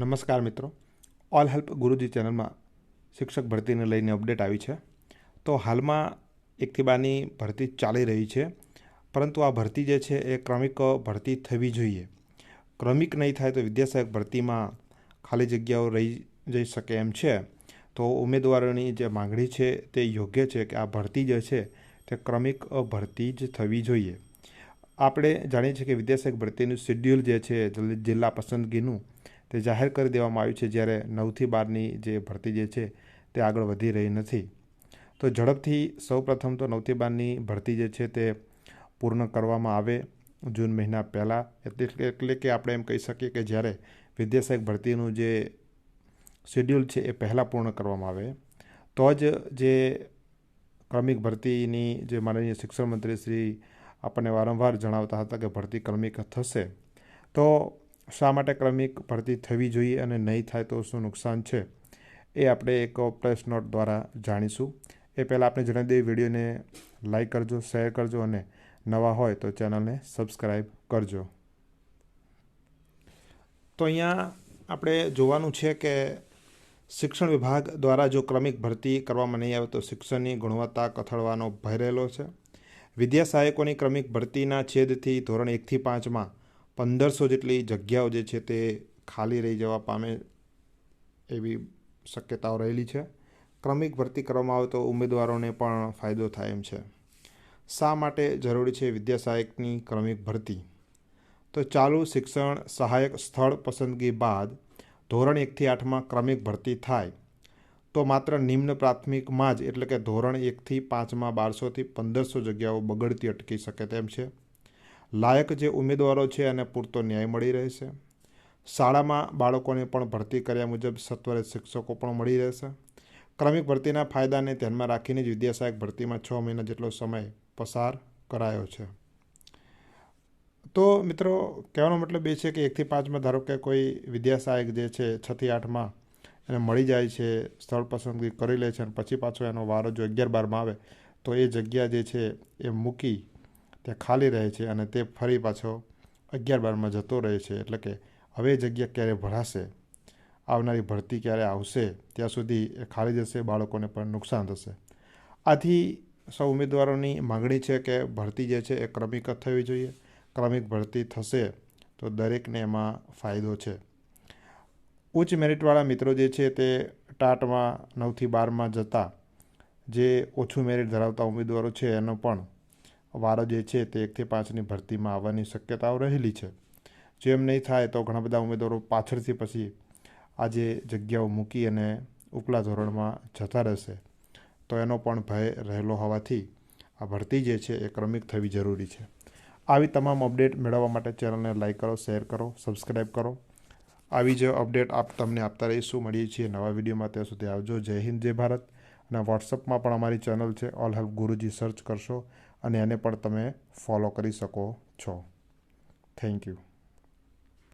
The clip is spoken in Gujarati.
નમસ્કાર મિત્રો. ઓલ હેલ્પ ગુરુજી ચેનલમાં શિક્ષક ભરતીને લઈને અપડેટ આવી છે. તો હાલમાં એકથી બારની ભરતી ચાલી રહી છે. પરંતુ આ ભરતી જે છે એ ક્રમિક ભરતી થવી જોઈએ. ક્રમિક નહીં થાય તો વિદ્યાસહાયક ભરતીમાં ખાલી જગ્યાઓ રહી જઈ શકે એમ છે. તો ઉમેદવારોની જે માંગણી છે તે યોગ્ય છે કે આ ભરતી જે છે તે ક્રમિક ભરતી જ થવી જોઈએ. આપણે જાણીએ છીએ કે વિદ્યાસહાયક ભરતીનું શેડ્યુલ જે છે જિલ્લા પસંદગીનું તે જાહેર કરી દેવામાં આવ્યું છે, જ્યારે નવથી બારની જે ભરતી જે છે, તે આગળ વધી રહી નથી. તો ઝડપથી સૌપ્રથમ તો નવથી બારની ભરતી જે છે, તે પૂર્ણ કરવામાં આવે જૂન મહિના પહેલાં. એટલે એટલે કે આપણે એમ કહી શકીએ કે જ્યારે વિદ્યાસહાયક ભરતીનું જે શેડ્યુલ છે, એ પહેલાં પૂર્ણ કરવામાં આવે, તો જ જે ક્રમિક ભરતીની જે માનનીય શિક્ષણ મંત્રી શ્રી આપણને વારંવાર જણાવતા હતા કે ભરતી ક્રમિક થશે. તો શા માટે ક્રમિક ભરતી થવી જોઈએ અને નહીં થાય તો શું નુકસાન છે? એ આપણે એક પ્રેસ નોટ દ્વારા જાણીશું. એ પહેલાં આપણે જણાવી દઈએ, વિડીયોને લાઈક કરજો, શેર કરજો અને નવા હોય તો ચેનલને સબસ્ક્રાઈબ કરજો. તો અહીંયા આપણે જોવાનું છે કે શિક્ષણ વિભાગ દ્વારા જો ક્રમિક ભરતી કરવામાં નહીં આવે તો શિક્ષણની ગુણવત્તા કથળવાનો ભય રહેલો છે. વિદ્યા સહાયકોની ક્રમિક ભરતીના છેદથી ધોરણ એકથી પાંચમાં પંદરસો જેટલી જગ્યાઓ જે છે તે ખાલી રહી જવા પામે એવી શક્યતાઓ રહેલી છે. ક્રમિક ભરતી કરવામાં આવે તો ઉમેદવારોને પણ ફાયદો થાય એમ છે. શા માટે જરૂરી છે વિદ્યા સહાયકની ક્રમિક ભરતી? તો ચાલુ શિક્ષણ સહાયક સ્થળ પસંદગી બાદ ધોરણ એકથી આઠમાં ક્રમિક ભરતી થાય. તો માત્ર નિમ્ન પ્રાથમિકમાં જ, એટલે કે ધોરણ એકથી પાંચમાં બારસોથી પંદરસો જગ્યાઓ બગડતી અટકી શકે તેમ છે. લાયક જે ઉમેદવારો છે એને પૂરતો ન્યાય મળી રહેશે. શાળામાં બાળકોને પણ ભરતી કર્યા મુજબ સત્વરે શિક્ષકો પણ મળી રહેશે. ક્રમિક ભરતીના ફાયદાને ધ્યાનમાં રાખીને જ વિદ્યાસહાયક ભરતીમાં છ મહિના જેટલો સમય પસાર કરાયો છે. તો મિત્રો, કહેવાનો મતલબ એ છે કે એકથી પાંચમાં ધારો કે કોઈ વિદ્યાસહાયક જે છે છથી આઠમાં એને મળી જાય છે, સ્થળ પસંદગી કરી લે છે અને પછી પાછો એનો વારો જો અગિયાર બારમાં આવે, તો એ જગ્યા જે છે એ મૂકી તે ખાલી રહે છે અને તે ફરી પાછો અગિયાર બારમાં જતો રહે છે, એટલે કે હવે જગ્યા ક્યારે ભરાશે, આવનારી ભરતી ક્યારે આવશે, ત્યાં સુધી એ ખાલી જશે, બાળકોને પણ નુકસાન થશે. આથી સૌ ઉમેદવારોની માગણી છે કે ભરતી જે છે એ ક્રમિક થવી જોઈએ. ક્રમિક ભરતી થશે તો દરેકને એમાં ફાયદો છે. ઉચ્ચ મેરિટવાળા મિત્રો જે છે તે ટાટમાં નવથી બારમાં જતા જે ઓછું મેરિટ ધરાવતા ઉમેદવારો છે એનો પણ વારો જે છે તે એકથી પાંચની ભરતીમાં આવવાની શક્યતાઓ રહેલી છે. જો એમ નહીં થાય તો ઘણા બધા ઉમેદવારો પાછળથી પછી આજે જગ્યાઓ મૂકી અને ઉપલા ધોરણમાં જતા રહેશે. તો એનો પણ ભય રહેલો હોવાથી આ ભરતી જે છે એ ક્રમિક થવી જરૂરી છે. આવી તમામ અપડેટ મેળવવા માટે ચેનલને લાઇક કરો, શેર કરો સબસ્ક્રાઈબ કરો. આવી જ અપડેટ આપ તમને આપતા રહીશું. મળીએ છીએ નવા વિડીયોમાં. ત્યાં સુધી આવજો. જય હિન્દ, જય ભારત. અને વોટ્સઅપમાં પણ અમારી ચેનલ છે. ઓલ હેલ્પ ગુરુજી સર્ચ કરશો. અને એને પણ તમે ફોલો કરી શકો છો. Thank you